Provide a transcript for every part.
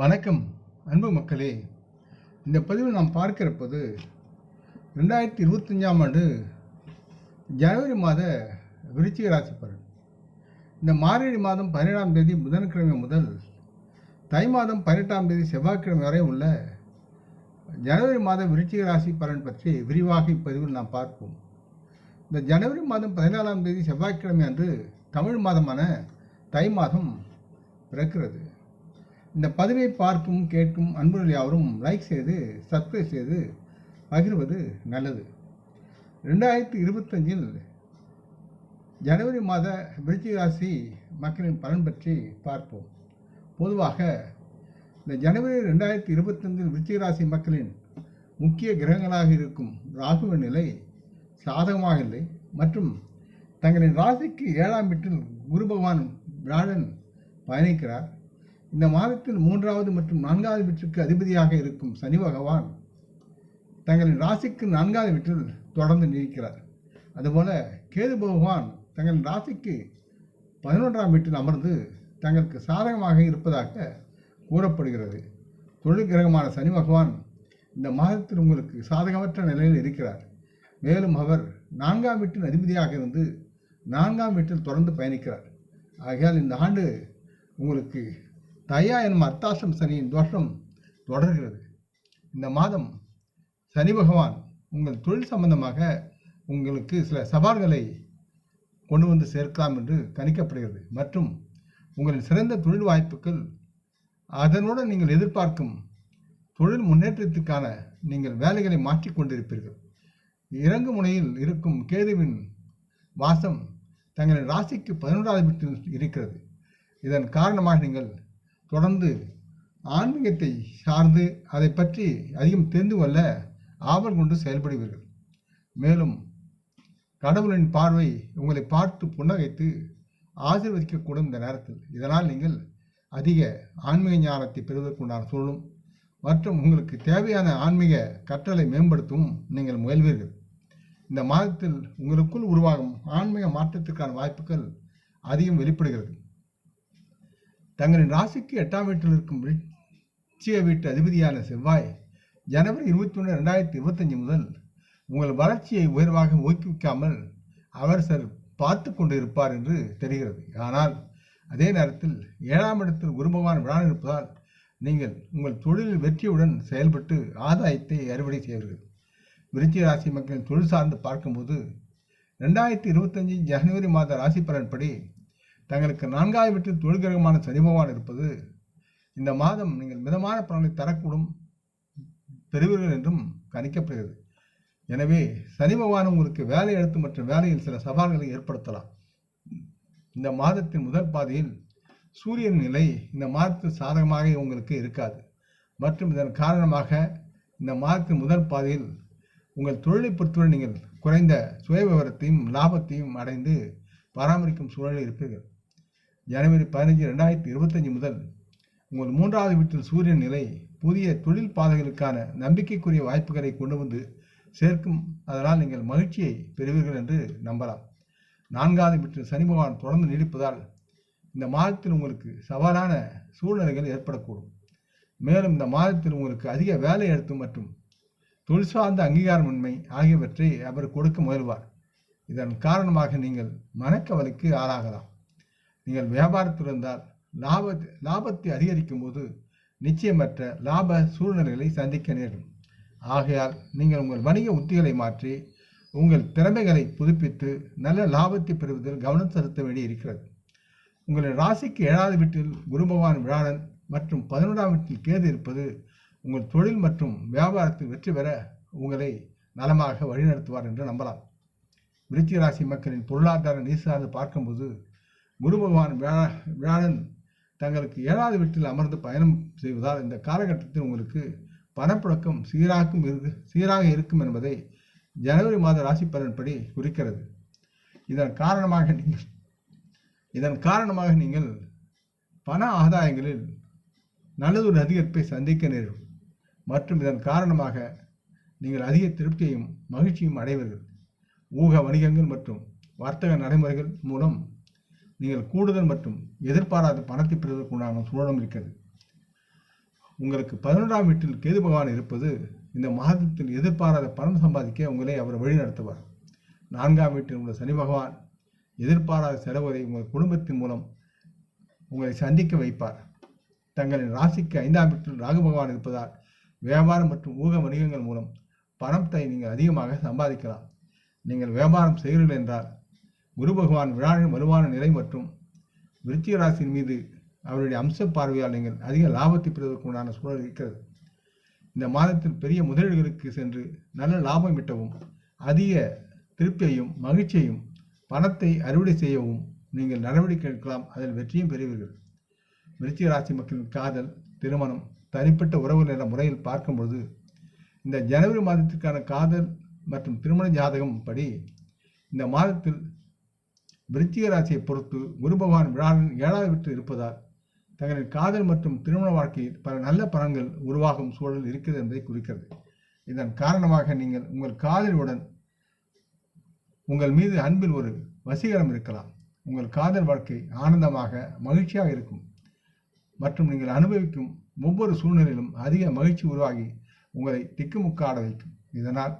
வணக்கம் அன்பு மக்களே. இந்த பதிவில் நாம் பார்க்கிறப்போது ரெண்டாயிரத்தி இருபத்தஞ்சாம் ஆண்டு ஜனவரி மாத விருச்சிக ராசி பலன். இந்த மார்கழி மாதம் பதினேழாம் தேதி புதன்கிழமை முதல் தை மாதம் பதினெட்டாம் தேதி செவ்வாய்க்கிழமை வரை உள்ள ஜனவரி மாத விருச்சிக ராசி பலன் பற்றி விரிவாக இப்பதிவில் நாம் பார்ப்போம். இந்த ஜனவரி மாதம் பதினாலாம் தேதி செவ்வாய்க்கிழமை அன்று தமிழ் மாதமான தை மாதம் பிறக்கிறது. இந்த பதிவை பார்க்கும் கேட்கும் அன்புகள் யாவரும் லைக் செய்து சப்ஸ்கிரைப் செய்து பகிர்வது நல்லது. ரெண்டாயிரத்தி இருபத்தஞ்சில் ஜனவரி மாத விருச்சிக ராசி மக்களின் பலன் பற்றி பார்ப்போம். பொதுவாக இந்த ஜனவரி ரெண்டாயிரத்தி இருபத்தஞ்சில் விருச்சிக ராசி மக்களின் முக்கிய கிரகங்களாக இருக்கும் ராகுவின் நிலை சாதகமாக இல்லை. மற்றும் தங்களின் ராசிக்கு ஏழாம் வீட்டில் குரு பகவான் வியாழன் பயணிக்கிறார். இந்த மாதத்தில் மூன்றாவது மற்றும் நான்காவது வீட்டிற்கு அதிபதியாக இருக்கும் சனி பகவான் தங்களின் ராசிக்கு நான்காவது வீட்டில் தொடர்ந்து நீடிக்கிறார். அதுபோல கேது பகவான் தங்களின் ராசிக்கு பதினொன்றாம் வீட்டில் அமர்ந்து தங்களுக்கு சாதகமாக இருப்பதாக கூறப்படுகிறது. தொழில் கிரகமான சனி பகவான் இந்த மாதத்தில் உங்களுக்கு சாதகமற்ற நிலையில் இருக்கிறார். மேலும் அவர் நான்காம் வீட்டின் அதிபதியாக இருந்து நான்காம் வீட்டில் தொடர்ந்து பயணிக்கிறார். ஆகையால் இந்த ஆண்டு உங்களுக்கு தயா எனும் அர்த்தாசம் சனியின் தோஷம் தொடர்கிறது. இந்த மாதம் சனி பகவான் உங்கள் தொழில் சம்பந்தமாக உங்களுக்கு சில சவால்களை கொண்டு வந்து சேர்க்கலாம் என்று கணிக்கப்படுகிறது. மற்றும் உங்களின் சிறந்த தொழில் வாய்ப்புகள் அதனுடன் நீங்கள் எதிர்பார்க்கும் தொழில் முன்னேற்றத்திற்கான நீங்கள் வேலைகளை மாற்றிக்கொண்டிருப்பீர்கள் இறங்கு முனையில் இருக்கும் கேதுவின் வாசம் தங்களின் ராசிக்கு பதினொன்றாவது வீட்டில் இருக்கிறது. இதன் காரணமாக நீங்கள் தொடர்ந்து ஆன்மீகத்தை சார்ந்து அதை பற்றி அதிகம் தெரிந்து கொள்ள ஆவல் கொண்டு செயல்படுவீர்கள். மேலும் கடவுளின் பார்வை உங்களை பார்த்து புன்னகைத்து ஆசீர்வதிக்கக்கூடும் இந்த நேரத்தில். இதனால் நீங்கள் அதிக ஆன்மீக ஞானத்தை பெறுவதற்குண்டான சூழலும் மற்றும் உங்களுக்கு தேவையான ஆன்மீக கற்றலை மேம்படுத்தவும் நீங்கள் முயல்வீர்கள். இந்த மாதத்தில் உங்களுக்குள் உருவாகும் ஆன்மீக மாற்றத்திற்கான வாய்ப்புகள் அதிகம் வெளிப்படுகிறது. தங்களின் ராசிக்கு எட்டாம் வீட்டில் இருக்கும் விருச்சிக வீட்டு அதிபதியான செவ்வாய் ஜனவரி இருபத்தி ஒன்று ரெண்டாயிரத்தி இருபத்தஞ்சி முதல் உங்கள் வளர்ச்சியை உயர்வாக ஊக்குவிக்காமல் அவர் சார் பார்த்து கொண்டு இருப்பார் என்று தெரிகிறது. ஆனால் அதே நேரத்தில் ஏழாம் இடத்தில் குருபகவான் விழா இருப்பதால் நீங்கள் உங்கள் தொழிலில் வெற்றியுடன் செயல்பட்டு ஆதாயத்தை அறுவடை செய்வீர்கள். விருச்சி ராசி மக்களின் தொழில் சார்ந்து பார்க்கும்போது ரெண்டாயிரத்தி இருபத்தஞ்சி ஜனவரி மாத ராசி பலன்படி தங்களுக்கு நான்காவது வீட்டில் தொழில்கிரகமான சனிபகவான் இருப்பது இந்த மாதம் நீங்கள் மிதமான பலனை தரக்கூடும் பெறுவீர்கள் என்றும் கணிக்கப்படுகிறது. எனவே சனி பகவான் உங்களுக்கு வேலை எழுத்து மற்றும் வேலையில் சில சவால்களை ஏற்படுத்தலாம். இந்த மாதத்தின் முதல் பாதையில் சூரியன் நிலை இந்த மாதத்தில் சாதகமாக உங்களுக்கு இருக்காது. மற்றும் இதன் காரணமாக இந்த மாதத்தின் முதல் பாதையில் உங்கள் தொழிலை பொறுத்தவரை நீங்கள் குறைந்த சுய விவரத்தையும் லாபத்தையும் அடைந்து பராமரிக்கும் சூழலில் இருப்பீர்கள். ஜனவரி பதினஞ்சு ரெண்டாயிரத்தி இருபத்தஞ்சு முதல் உங்கள் மூன்றாவது வீட்டில் சூரியன் நிலை புதிய தொழில் பாதைகளுக்கான நம்பிக்கைக்குரிய வாய்ப்புகளை கொண்டு வந்து சேர்க்கும். அதனால் நீங்கள் மகிழ்ச்சியை பெறுவீர்கள் என்று நம்பலாம். நான்காவது வீட்டில் சனி பகவான் தொடர்ந்து நீடிப்பதால் இந்த மாதத்தில் உங்களுக்கு சவாலான சூழ்நிலைகள் ஏற்படக்கூடும். மேலும் இந்த மாதத்தில் உங்களுக்கு அதிக வேலை எழுத்து மற்றும் தொழில் சார்ந்த அங்கீகாரமின்மை ஆகியவற்றை அவர் கொடுக்க முயல்வார். இதன் காரணமாக நீங்கள் மனக்கவலைக்கு ஆளாகலாம். நீங்கள் வியாபாரத்தில் இருந்தால் லாப லாபத்தை அதிகரிக்கும் போது நிச்சயமற்ற லாப சூழ்நிலைகளை சந்திக்க நேரும் ஆகையால் நீங்கள் உங்கள் வணிக உத்திகளை மாற்றி உங்கள் திறமைகளை புதுப்பித்து நல்ல லாபத்தை பெறுவதில் கவனம் செலுத்த வேண்டி இருக்கிறது உங்களின் ராசிக்கு ஏழாவது வீட்டில் குரு பகவான் விழாடன் மற்றும் பதினொன்றாம் வீட்டில் கேது இருப்பது உங்கள் தொழில் மற்றும் வியாபாரத்தில் வெற்றி பெற உங்களை நலமாக வழிநடத்துவார் என்று நம்பலாம். விருச்சிக ராசி மக்களின் பொருளாதார நீசார்ந்து பார்க்கும்போது குருபகவான் பகவான் வியாழன் தங்களுக்கு ஏழாவது வீட்டில் அமர்ந்து பயணம் செய்வதால் இந்த காலகட்டத்தில் உங்களுக்கு பணப்புழக்கம் சீராக்கும் இரு சீராக இருக்கும் என்பதை ஜனவரி மாத ராசி பலன்படி குறிக்கிறது. இதன் காரணமாக நீங்கள் இதன் காரணமாக நீங்கள் பண ஆதாயங்களில் நல்லதொரு அதிகரிப்பை சந்திக்க நேரும் மற்றும் இதன் காரணமாக நீங்கள் அதிக திருப்தியையும் மகிழ்ச்சியும் அடைவீர்கள். ஊக வணிகங்கள் மற்றும் வர்த்தக நடைமுறைகள் மூலம் நீங்கள் கூடுதல் மற்றும் எதிர்பாராத பணத்தை பெறுவதற்குண்டான சூழலும் இருக்கிறது. உங்களுக்கு பதினொன்றாம் வீட்டில் கேது பகவான் இருப்பது இந்த மாதத்தில் எதிர்பாராத பணம் சம்பாதிக்க உங்களை அவர் வழிநடத்துவார் நான்காம் வீட்டில் உள்ள சனி பகவான் எதிர்பாராத செலவுகளை உங்கள் குடும்பத்தின் மூலம் உங்களை சந்திக்க வைப்பார். தங்களின் ராசிக்கு ஐந்தாம் வீட்டில் ராகு பகவான் இருப்பதால் வியாபாரம் மற்றும் ஊக வணிகங்கள் மூலம் பணத்தை நீங்கள் அதிகமாக சம்பாதிக்கலாம். நீங்கள் வியாபாரம் செய்கிறீர்கள் என்றால் குரு பகவான் விழாவின் வலுவான நிலை மற்றும் விருச்சிக ராசியின் மீது அவருடைய அம்ச பார்வையால் நீங்கள் அதிக லாபத்தை பெறுவதற்கு உண்டான சூழல் இருக்கிறது. இந்த மாதத்தில் பெரிய முதலீடுகளுக்கு சென்று நல்ல லாபம் ஈட்டவும் அதிக திருப்தியையும் மகிழ்ச்சியையும் பணத்தை அறுவடை செய்யவும் நீங்கள் நடவடிக்கை எடுக்கலாம். அதில் வெற்றியும் பெறுவீர்கள். விருச்சிக ராசி மக்களின் காதல் திருமணம் தனிப்பட்ட உறவு என்ற முறையில் பார்க்கும்பொழுது இந்த ஜனவரி மாதத்திற்கான காதல் மற்றும் திருமண ஜாதகம் படி இந்த மாதத்தில் விருச்சிக ராசியை பொறுத்து குரு பகவான் விழாவின் ஏழாவது வீட்டில் இருப்பதால் தங்களின் காதல் மற்றும் திருமண வாழ்க்கையில் பல நல்ல பலன்கள் உருவாகும் சூழல் இருக்கிறது என்பதை குறிக்கிறது. இதன் காரணமாக நீங்கள் உங்கள் காதலியுடன் உங்கள் மீது அன்பில் ஒரு வசீகரம் இருக்கலாம். உங்கள் காதல் வாழ்க்கை ஆனந்தமாக மகிழ்ச்சியாக இருக்கும். மற்றும் நீங்கள் அனுபவிக்கும் ஒவ்வொரு சூழ்நிலையிலும் அதிக மகிழ்ச்சி உருவாகி உங்களை திக்குமுக்காட வைக்கும். இதனால்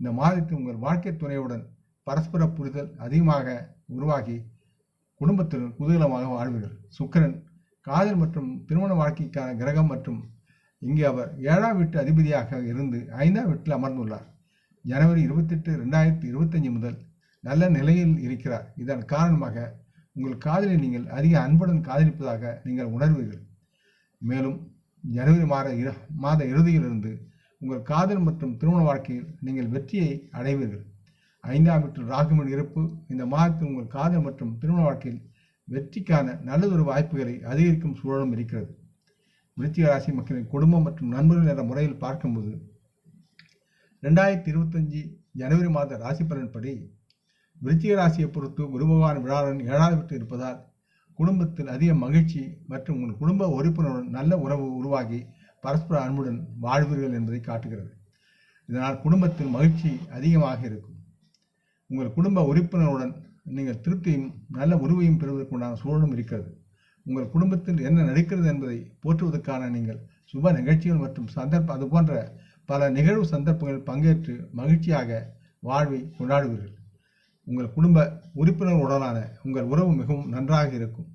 இந்த மாதத்தில் உங்கள் வாழ்க்கை துணையுடன் பரஸ்பர புரிதல் அதிகமாக உருவாகி குடும்பத்துடன் குதூகலமாக வாழ்வீர்கள் சுக்கரன் காதல் மற்றும் திருமண வாழ்க்கைக்கான கிரகம் மற்றும் இங்கே அவர் ஏழாம் வீட்டு அதிபதியாக இருந்து ஐந்தாம் வீட்டில் அமர்ந்துள்ளார். ஜனவரி இருபத்தெட்டு ரெண்டாயிரத்தி இருபத்தஞ்சு முதல் நல்ல நிலையில் இருக்கிறார். இதன் காரணமாக உங்கள் காதலை நீங்கள் அதிக அன்புடன் காதலிப்பதாக நீங்கள் உணர்வீர்கள். மேலும் ஜனவரி மாத இரு மாத இறுதியிலிருந்து உங்கள் காதல் மற்றும் திருமண வாழ்க்கையில் நீங்கள் வெற்றியை அடைவீர்கள். ஐந்தாம் வீட்டில் ராகுமன் இருப்பு இந்த மாதத்தில் உங்கள் காதல் மற்றும் திருமண வாழ்க்கையில் வெற்றிக்கான நல்லதொரு வாய்ப்புகளை அதிகரிக்கும் சூழலும் இருக்கிறது. விருச்சிக ராசி மக்களின் குடும்பம் மற்றும் நண்பர்கள் என்ற முறையில் பார்க்கும்போது ரெண்டாயிரத்தி இருபத்தஞ்சி ஜனவரி மாத ராசி பலன்படி விருச்சிக ராசியை பொறுத்து குரு பகவான் விழாவுடன் ஏழாவது வீட்டில் இருப்பதால் குடும்பத்தில் அதிக மகிழ்ச்சி மற்றும் உங்கள் குடும்ப உறுப்பினருடன் நல்ல உறவு உருவாகி பரஸ்பர அன்புடன் வாழ்வீர்கள் என்பதை காட்டுகிறது. இதனால் குடும்பத்தில் மகிழ்ச்சி அதிகமாக இருக்கும். உங்கள் குடும்ப உறுப்பினருடன் நீங்கள் திருப்தியும் நல்ல உருவையும் பெறுவதற்குண்டான சூழலும் இருக்கிறது. உங்கள் குடும்பத்தில் என்ன நடக்கிறது என்பதை போற்றுவதற்கான நீங்கள் சுப நிகழ்ச்சிகள் மற்றும் சந்தர்ப்ப அது போன்ற பல நிகழ்வு சந்தர்ப்பங்களில் பங்கேற்று மகிழ்ச்சியாக வாழ்வை கொண்டாடுவீர்கள். உங்கள் குடும்ப உறுப்பினர்களுடனான உங்கள் உறவு மிகவும் நன்றாக இருக்கும்.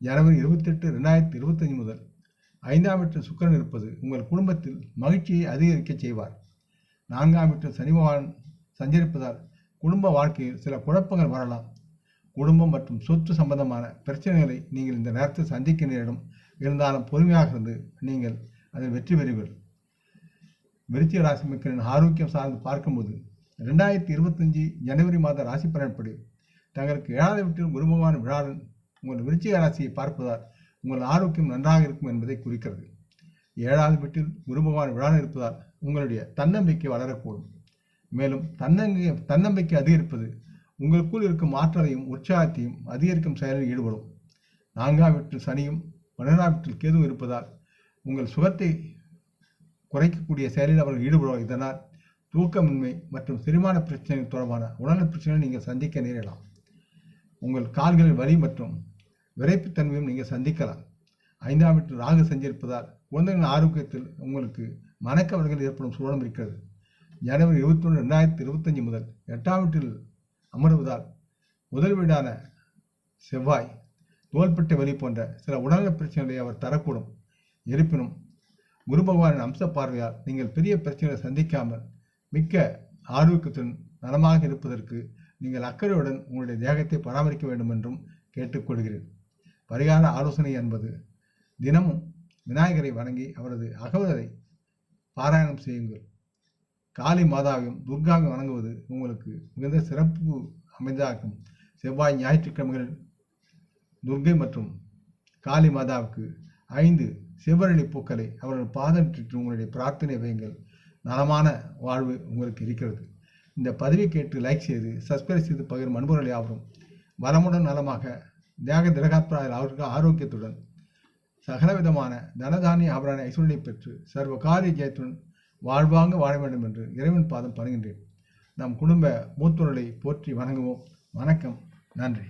ஜனவரி இருபத்தெட்டு ரெண்டாயிரத்தி இருபத்தஞ்சு முதல் ஐந்தாம் வீட்டில் சுக்கிரன் இருப்பது உங்கள் குடும்பத்தில் மகிழ்ச்சியை அதிகரிக்கச் செய்வார். நான்காம் வீட்டில் சனி பகவான் சஞ்சரிப்பதால் குடும்ப வாழ்க்கையில் சில குழப்பங்கள் வரலாம். குடும்பம் மற்றும் சொத்து சம்பந்தமான பிரச்சனைகளை நீங்கள் இந்த நேரத்தில் சந்திக்க நேரிடும் இருந்தாலும் பொறுமையாக இருந்து நீங்கள் அதில் வெற்றி பெறுவீர்கள் விருச்சிக ராசி மக்களின் ஆரோக்கியம் சார்ந்து பார்க்கும்போது ரெண்டாயிரத்தி இருபத்தஞ்சி ஜனவரி மாத ராசி பலன்படி தங்களுக்கு ஏழாவது வீட்டில் குருபகவான் விழாடன் உங்கள் விருச்சிக ராசியை பார்ப்பதால் உங்கள் ஆரோக்கியம் நன்றாக இருக்கும் என்பதை குறிக்கிறது. ஏழாவது வீட்டில் குரு விழா விழாடன் இருப்பதால் உங்களுடைய தன்னம்பிக்கை வளரக்கூடும். மேலும் தன்னங்க தன்னம்பிக்கை அதிகரிப்பது உங்களுக்குள் இருக்கும் ஆற்றலையும் உற்சாகத்தையும் அதிகரிக்கும் செயலில் ஈடுபடும். நான்காம் வீட்டில் சனியும் பன்னிரெண்டாம் வீட்டில் கேதுவும் இருப்பதால் உங்கள் சுகத்தை குறைக்கக்கூடிய செயலில் அவர்கள் ஈடுபடுவார் இதனால் தூக்கமின்மை மற்றும் செரிமான பிரச்சனைகள் தொடர்பான உடல்நல பிரச்சனைகளை நீங்கள் சந்திக்க நேரிடலாம். உங்கள் கால்களில் வலி மற்றும் விரைப்புத்தன்மையும் நீங்கள் சந்திக்கலாம். ஐந்தாம் வீட்டில் ராகு செஞ்சிருப்பதால் குழந்தைகளின் ஆரோக்கியத்தில் உங்களுக்கு மனக்கவலைகள் ஏற்படும் சூழலும் இருக்கிறது. ஜனவரி இருபத்தி ஒன்று ரெண்டாயிரத்தி இருபத்தஞ்சி முதல் எட்டாம் வீட்டில் அமர்வதால் முதல் வீடான செவ்வாய் தோல்பட்டை வலி போன்ற சில உடல்நல பிரச்சனைகளை அவர் தரக்கூடும். இருப்பினும் குரு பகவானின் அம்ச பார்வையால் நீங்கள் பெரிய பிரச்சனைகளை சந்திக்காமல் மிக்க ஆரோக்கியத்துடன் நலமாக இருப்பதற்கு நீங்கள் அக்கறையுடன் உங்களுடைய தேகத்தை பராமரிக்க வேண்டும் என்றும் கேட்டுக்கொள்கிறேன் பரிகார ஆலோசனை என்பது தினமும் விநாயகரை வணங்கி அவரது அகவலை பாராயணம் செய்யுங்கள். காளி மாதாவையும் துர்காவையும் வணங்குவது உங்களுக்கு மிகுந்த சிறப்பு அமைந்ததாகும். செவ்வாய் ஞாயிற்றுக்கிழமைகளில் துர்கை மற்றும் காளி மாதாவுக்கு ஐந்து சிவரளி பூக்களை அவர்கள் பாதமிட்டு உங்களுடைய பிரார்த்தனை வையுங்கள். நலமான வாழ்வு உங்களுக்கு இருக்கிறது. இந்த பதிவை கேட்டு லைக் செய்து சப்ஸ்கிரைப் செய்து பகிரும் அன்புகளை யாவரும் வளமுடன் நலமாக தியாக திரகாத்மராக அவருக்கு ஆரோக்கியத்துடன் சகலவிதமான தனதானிய ஆபரண ஐஸ்வர்யை பெற்று சர்வ காரிய ஜெயத்துடன் வாழ்வாங்க வாழ வேண்டும் என்று இறைவன் பாதம் பணிகின்றேன். நம் குடும்ப மூத்தோர்களை போற்றி வணங்குவோம். வணக்கம். நன்றி.